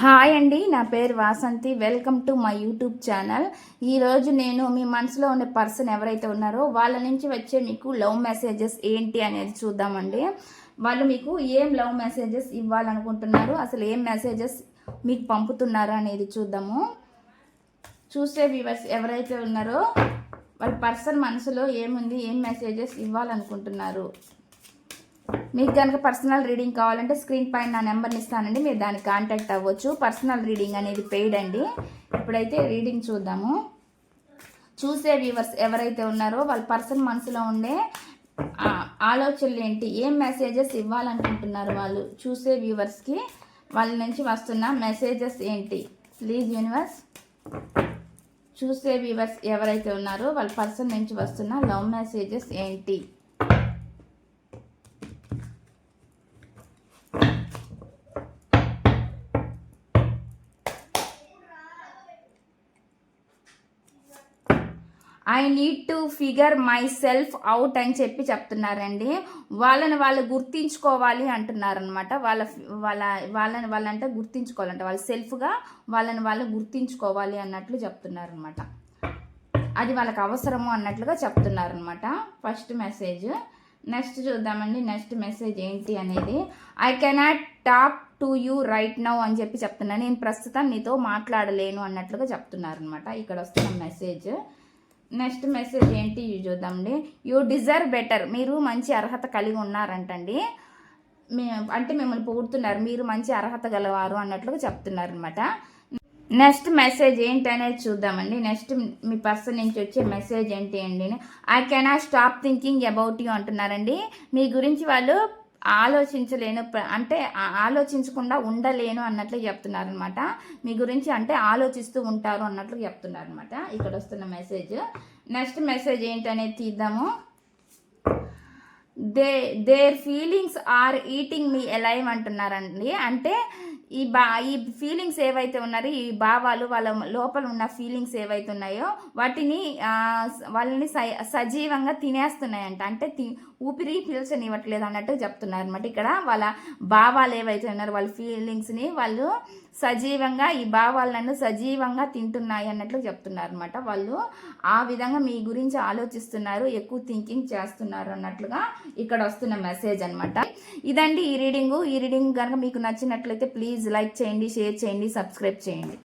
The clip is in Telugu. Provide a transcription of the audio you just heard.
హాయ్ అండి నా పేరు Vasanthi. Welcome to my YouTube channel ఈరోజు నేను మీ మనసులో ఉండే పర్సన్ ఎవరైతే ఉన్నారో వాళ్ళ నుంచి వచ్చే మీకు లవ్ మెసేజెస్ ఏంటి అనేది చూద్దామండి. వాళ్ళు మీకు ఏం లవ్ మెసేజెస్ ఇవ్వాలనుకుంటున్నారు అసలు ఏం మెసేజెస్ మీకు పంపుతున్నారు అనేది చూద్దాము. చూసే వ్యూవర్స్ ఎవరైతే ఉన్నారో వాళ్ళ పర్సన్ మనసులో ఏముంది ఏం మెసేజెస్ ఇవ్వాలనుకుంటున్నారు? మీకు కనుక పర్సనల్ రీడింగ్ కావాలంటే స్క్రీన్ పైన నా నెంబర్ని ఇస్తానండి. మీరు దానికి కాంటాక్ట్ అవ్వచ్చు. పర్సనల్ రీడింగ్ అనేది పెయిడ్ అండి. ఇప్పుడైతే రీడింగ్ చూద్దాము. చూసే వ్యూవర్స్ ఎవరైతే ఉన్నారో వాళ్ళ పర్సన్ మనసులో ఉండే ఆలోచనలు ఏంటి? ఏం మెసేజెస్ ఇవ్వాలనుకుంటున్నారు వాళ్ళు? చూసే వ్యూవర్స్కి వాళ్ళ నుంచి వస్తున్న మెసేజెస్ ఏంటి? ప్లీజ్ యూనివర్స్ చూసే వ్యూవర్స్ ఎవరైతే ఉన్నారో వాళ్ళ పర్సన్ నుంచి వస్తున్న లవ్ మెసేజెస్ ఏంటి? I need to figure my self out అని చెప్పి చెప్తున్నారండి. వాళ్ళని వాళ్ళు గుర్తించుకోవాలి అంటున్నారనమాట వాళ్ళ వాళ్ళ వాళ్ళని వాళ్ళంటే గుర్తించుకోవాలంట. వాళ్ళ సెల్ఫ్గా వాళ్ళని వాళ్ళు గుర్తించుకోవాలి అన్నట్లు చెప్తున్నారనమాట అది వాళ్ళకి అవసరము అన్నట్లుగా చెప్తున్నారనమాట ఫస్ట్ మెసేజ్ నెక్స్ట్ చూద్దామండి. నెక్స్ట్ మెసేజ్ ఏంటి అనేది. I cannot talk to you right now అని చెప్పి చెప్తున్నాను నేను ప్రస్తుతం నీతో మాట్లాడలేను అన్నట్లుగా చెప్తున్నారనమాట ఇక్కడ వస్తున్న మెసేజ్ నెక్స్ట్ మెసేజ్ ఏంటి చూద్దామండి యూ డిజర్వ్ బెటర్. మీరు మంచి అర్హత కలిగి ఉన్నారంటండి. మీ అంటే మిమ్మల్ని పొగుడుతున్నారు. మీరు మంచి అర్హత గలవారు అన్నట్లుగా చెప్తున్నారు అనమాట నెక్స్ట్ మెసేజ్ ఏంటి అనేది చూద్దామండి. నెక్స్ట్ మీ పర్సన్ నుంచి వచ్చే మెసేజ్ ఏంటి అండి? I cannot stop thinking about you అంటున్నారండి. మీ గురించి వాళ్ళు ఆలోచించలేను ప్ర- అంటే ఆలోచించకుండా ఉండలేను అన్నట్లు చెప్తున్నారనమాట మీ గురించి అంటే ఆలోచిస్తూ ఉంటారు అన్నట్లు చెప్తున్నారనమాట ఇక్కడ వస్తున్న మెసేజ్. నెక్స్ట్ మెసేజ్ ఏంటనేది తీద్దాము. They their feelings are eating me alive అంటున్నారండి. అంటే ఈ బా ఈ ఫీలింగ్స్ ఏవైతే ఉన్నారో ఈ భావాలు వాళ్ళ లోపల ఉన్న ఫీలింగ్స్ ఏవైతే ఉన్నాయో వాటిని వాళ్ళని స- సజీవంగా తినేస్తున్నాయంట. అంటే తి ఊపిరి పీల్చనివ్వట్లేదు అన్నట్టు చెప్తున్నారు అనమాట ఇక్కడ వాళ్ళ భావాలు ఏవైతే ఉన్నారో వాళ్ళ ఫీలింగ్స్ని వాళ్ళు సజీవంగా ఈ భావాలను సజీవంగా తింటున్నాయి అన్నట్లు చెప్తున్నారు అనమాట వాళ్ళు ఆ విధంగా మీ గురించి ఆలోచిస్తున్నారు ఎక్కువ థింకింగ్ చేస్తున్నారు అన్నట్లుగా ఇక్కడ వస్తున్న మెసేజ్ అనమాట ఇదండి ఈ రీడింగు ఈ రీడింగ్ కనుక మీకు నచ్చినట్లయితే ప్లీజ్ లైక్ చేయండి షేర్ చేయండి సబ్స్క్రైబ్ చేయండి.